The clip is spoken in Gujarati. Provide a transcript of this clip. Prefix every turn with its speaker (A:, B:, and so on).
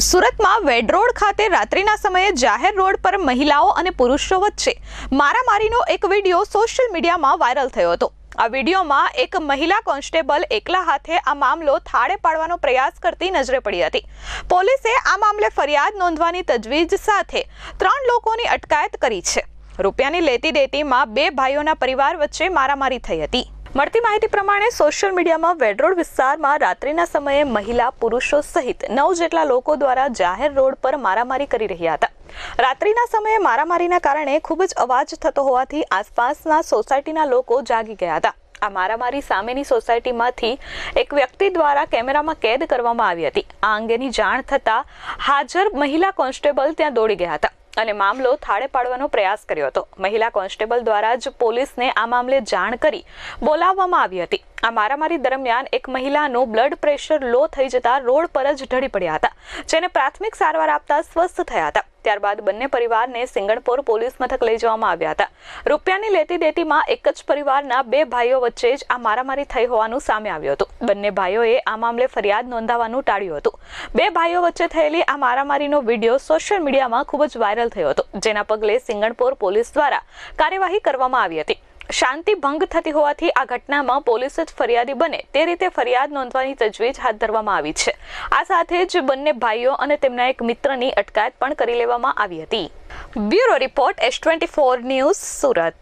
A: સુરતમાં વેડરોડ ખાતે રાત્રિના સમયે જાહેર રોડ પર મહિલાઓ અને પુરુષો વચ્ચે મારામારીનો એક વીડિયો સોશિયલ મીડિયામાં વાયરલ થયો હતો. આ વિડીયોમાં એક મહિલા કોન્સ્ટેબલ એકલા હાથે આ મામલો થાળે પાડવાનો પ્રયાસ કરતી નજરે પડી હતી. પોલીસે આ મામલે ફરિયાદ નોંધવાની તજવીજ સાથે ત્રણ લોકોની અટકાયત કરી છે. રૂપિયાની લેતી દેતીમાં બે ભાઈઓના પરિવાર વચ્ચે મારામારી થઈ હતી. મળતી માહિતી પ્રમાણે સોશિયલ મીડિયામાં વેડરોડ વિસ્તારમાં રાત્રિના સમયે મહિલા પુરુષો સહિત નવ જેટલા લોકો દ્વારા જાહેર રોડ પર મારામારી કરી રહ્યા હતા. રાત્રિના સમયે મારામારીના કારણે ખૂબ જ અવાજ થતો હોવાથી આસપાસના સોસાયટીના લોકો જાગી ગયા હતા. આ મારામારી સામેની સોસાયટીમાંથી એક વ્યક્તિ દ્વારા કેમેરામાં કેદ કરવામાં આવી હતી. આ અંગેની જાણ થતાં હાજર મહિલા કોન્સ્ટેબલ ત્યાં દોડી ગયા હતા. અને મામલો થાળે પાડવાનો પ્રયાસ કર્યો હતો. મહિલા કોન્સ્ટેબલ દ્વારા જ પોલીસને આ મામલે જાણ કરી બોલાવવામાં આવી હતી. આ મારામારી દરમિયાન એક મહિલાનું બ્લડ પ્રેશર લો થઈ જતા રોડ પર જ ઢળી પડ્યા હતા, જેને પ્રાથમિક સારવાર આપતા સ્વસ્થ થયા હતા. ત્યારબાદ બંને પરિવારને સિંગણપોર પોલીસ મથક લઈ જવામાં આવ્યા હતા. રૂપિયાની લેતી દેતીમાં એક જ પરિવારના બે ભાઈઓ વચ્ચે જ આ મારામારી થઈ હોવાનું સામે આવ્યું હતું. બંને ભાઈઓએ આ મામલે ફરિયાદ નોંધાવવાનું ટાળ્યું હતું. બે ભાઈઓ વચ્ચે થયેલી આ મારામારીનો વીડિયો સોશિયલ મીડિયામાં ખૂબ જ વાયરલ થયો હતો, જેના પગલે સિંગણપોર પોલીસ દ્વારા કાર્યવાહી કરવામાં આવી હતી. શાંતિ ભંગ થતી હોવાથી આ ઘટનામાં પોલીસ જ ફરિયાદી બને. તે રીતે ફરિયાદ નોંધવાની તજવીજ હાથ ધરવામાં આવી છે. આ સાથે જ બંને ભાઈઓ અને તેમના એક મિત્રની અટકાયત પણ કરી લેવામાં આવી હતી. Bureau report, S twenty four news Surat.